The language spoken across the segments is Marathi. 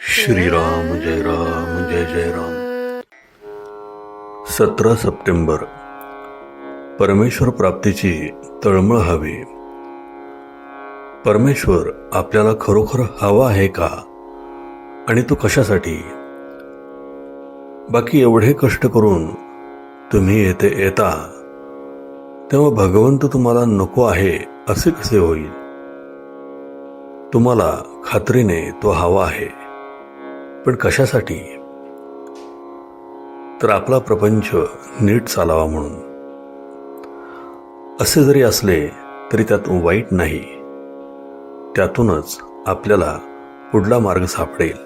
श्रीराम जय राम जय जय राम। सतरा सप्टेंबर। परमेश्वर प्राप्तीची तळमळ हवी. परमेश्वर आपल्याला खरोखर हवा आहे का? आणि तो कशासाठी? बाकी एवढे कष्ट करून तुम्ही येथे येता तेव्हा भगवंत तुम्हाला नको आहे. असे कसे होईल? तुम्हाला खात्रीने तो हवा आहे पण कशासाठी? तर आपला प्रपंच नीट चालावा म्हणून. असे जरी असले तरी त्यात वाईट नाही. त्यातूनच आपल्याला पुढला मार्ग सापडेल.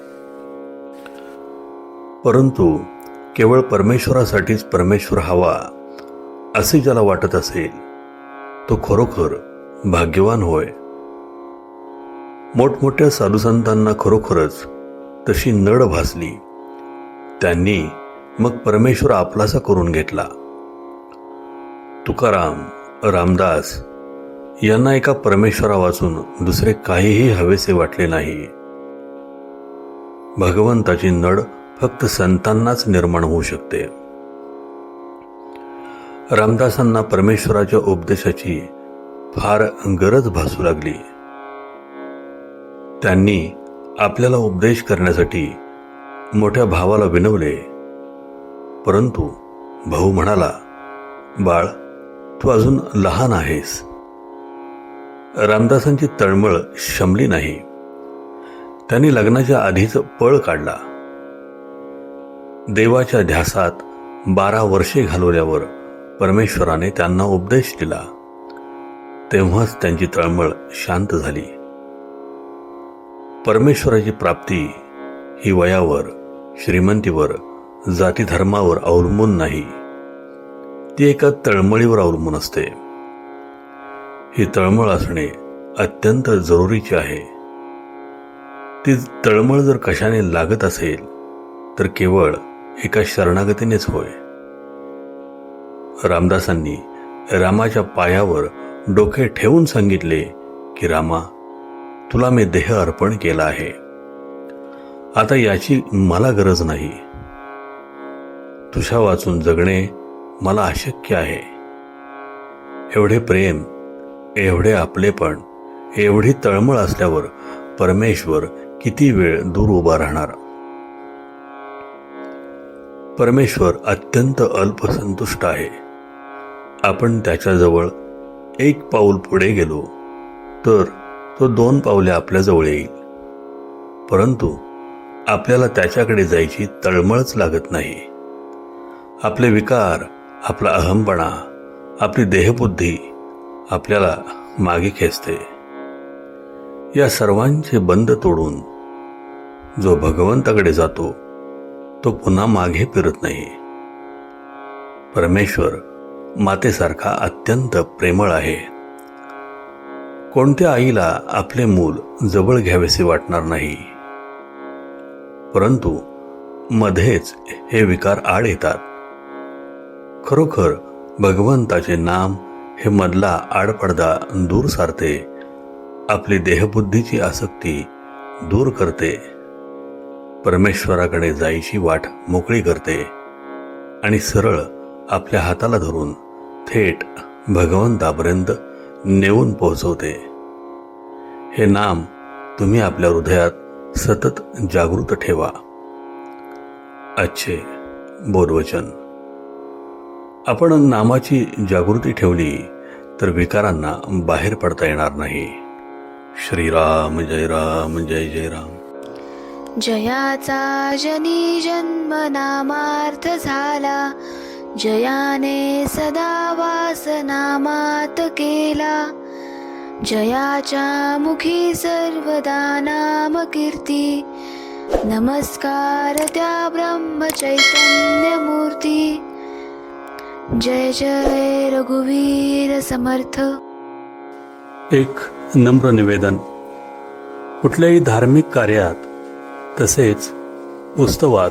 परंतु केवळ परमेश्वरासाठीच परमेश्वर हवा असे ज्याला वाटत असेल तो खरोखर भाग्यवान होय. मोठमोठ्या साधुसंतांना खरोखरच तशी नड भासली. त्यांनी मग परमेश्वर आपलासा करून घेतला. तुकाराम रामदास यांना एका परमेश्वरा वाचून दुसरे काहीही हवेसे वाटले नाही. भगवंताची नड फक्त संतांनाच निर्माण होऊ शकते. रामदासांना परमेश्वराच्या उपदेशाची फार गरज भासू लागली. त्यांनी आपल्याला उपदेश करण्यासाठी मोठ्या भावाला विनवले. परंतु भाऊ म्हणाला बाळ तू अजून लहान आहेस. रामदासांची तळमळ शमली नाही. त्यांनी लग्नाच्या आधीच पळ काढला. देवाच्या ध्यासात बारा वर्षे घालवल्यावर परमेश्वराने त्यांना उपदेश दिला. तेव्हाच त्यांची तळमळ शांत झाली. परमेश्वराची प्राप्ती ही वयावर श्रीमंतीवर जातीधर्मावर अवलंबून नाही. ती एका तळमळीवर अवलंबून असते. ही तळमळ असणे अत्यंत जरुरीचे आहे. ती तळमळ जर कशाने लागत असेल तर केवळ एका शरणागतीनेच होय. रामदासांनी रामाच्या पायावर डोके ठेवून सांगितले की रामा तुला मी देह अर्पण केला आहे. आता याची मला गरज नाही. तुझ्या वाचून जगणे मला अशक्य आहे. एवढे प्रेम एवढे आपलेपण एवढी तळमळ असल्यावर परमेश्वर किती वेळ दूर उभा राहणार? परमेश्वर अत्यंत अल्पसंतुष्ट आहे. आपण त्याच्याजवळ एक पाऊल पुढे गेलो तर तो दोन पावले आपल्याजवळ येईल. परंतु आपल्याला त्याच्याकडे जायची तळमळच लागत नाही. आपले विकार आपला अहमपणा आपली देहबुद्धी आपल्याला मागे खेचते. या सर्वांचे बंद तोडून जो भगवंताकडे जातो तो पुन्हा मागे फिरत नाही. परमेश्वर मातेसारखा अत्यंत प्रेमळ आहे. कोणत्या आईला आपले मूल जवळ घ्यावेसे वाटणार नाही? परंतु मध्येच हे विकार आड येतात. खरोखर भगवंताचे नाम हे मधला आडपडदा दूर सारते. आपली देहबुद्धीची आसक्ती दूर करते. परमेश्वराकडे जायची वाट मोकळी करते. आणि सरळ आपल्या हाताला धरून थेट भगवंतापर्यंत नेऊन पोहोचवते. हे नाम तुम्ही आपल्या हृदयात सतत जागृत ठेवा. अच्छे बोधवचन. आपण नामाची जागृती ठेवली तर विकारांना बाहेर पडता येणार नाही. श्रीराम जय राम जय जय राम. जयाचा जनी जन्म नामार्थ झाला. जयाने सदा वास नामात केला. जयाच्या मुखी सर्वदा नाम कीर्ती नमस्कार त्या ब्रह्म चैतन्य मूर्ती जय जय रघुवीर समर्थ. एक नम्र निवेदन. कुठल्याही धार्मिक कार्यात तसेच उत्सवात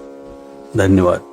धन्यवाद.